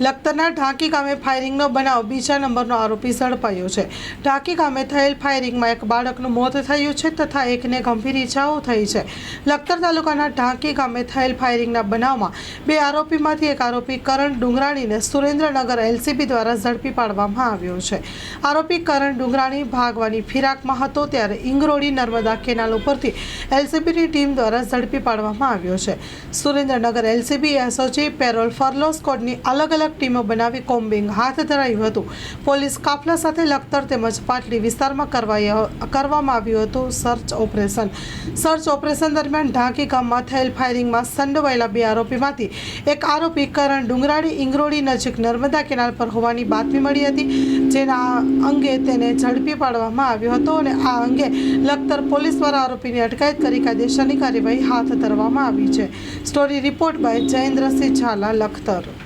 લખતરના ઢાંકી ગામે ફાયરિંગનો બનાવ બીજા નંબરનો આરોપી ઝડપાયો છે. ઢાંકી ગામે થયેલ ફાયરિંગમાં એક બાળકનું મોત થયું છે તથા એકને ગંભીર ઈજાઓ થઈ છે. લખતર તાલુકાના ઢાંકી ગામે થયેલ ફાયરિંગના બનાવમાં બે આરોપીમાંથી એક આરોપી કરણ ડુંગરાણીને સુરેન્દ્રનગર એલસીબી દ્વારા ઝડપી પાડવામાં આવ્યો છે. આરોપી કરણ ડુંગરાણી ભાગવાની ફિરાકમાં હતો ત્યારે ઇંગરોડી નર્મદા કેનાલ ઉપરથી એલસીબીની ટીમ દ્વારા ઝડપી પાડવામાં આવ્યો છે. Surendranagar LCB SOG parole furlough સ્કોડની અલગ અલગ ટીમો બનાવી કોમ્બિંગ હાથ ધરાયું હતું. પોલીસ કાફલા સાથે લખતર તેમજ પાટલી વિસ્તારમાં કરવામાં આવ્યું હતું સર્ચ ઓપરેશન. સર્ચ ઓપરેશન દરમિયાન ઢાંકી ગામમાં થયેલ ફાયરિંગમાં સંડોવાયેલા બે આરોપીમાંથી એક આરોપી કરણ ડુંગરાળી ઇંગરોડી નજીક નર્મદા કેનાલ પર હોવાની બાતમી મળી હતી. જેના અંગે તેને ઝડપી પાડવામાં આવ્યો હતો અને આ અંગે લખતર પોલીસ દ્વારા આરોપીની અટકાયત કરી કાયદેસરની કાર્યવાહી હાથ ધરવામાં આવી છે. Story report by Jayendrasinh Zala, Lakhtar.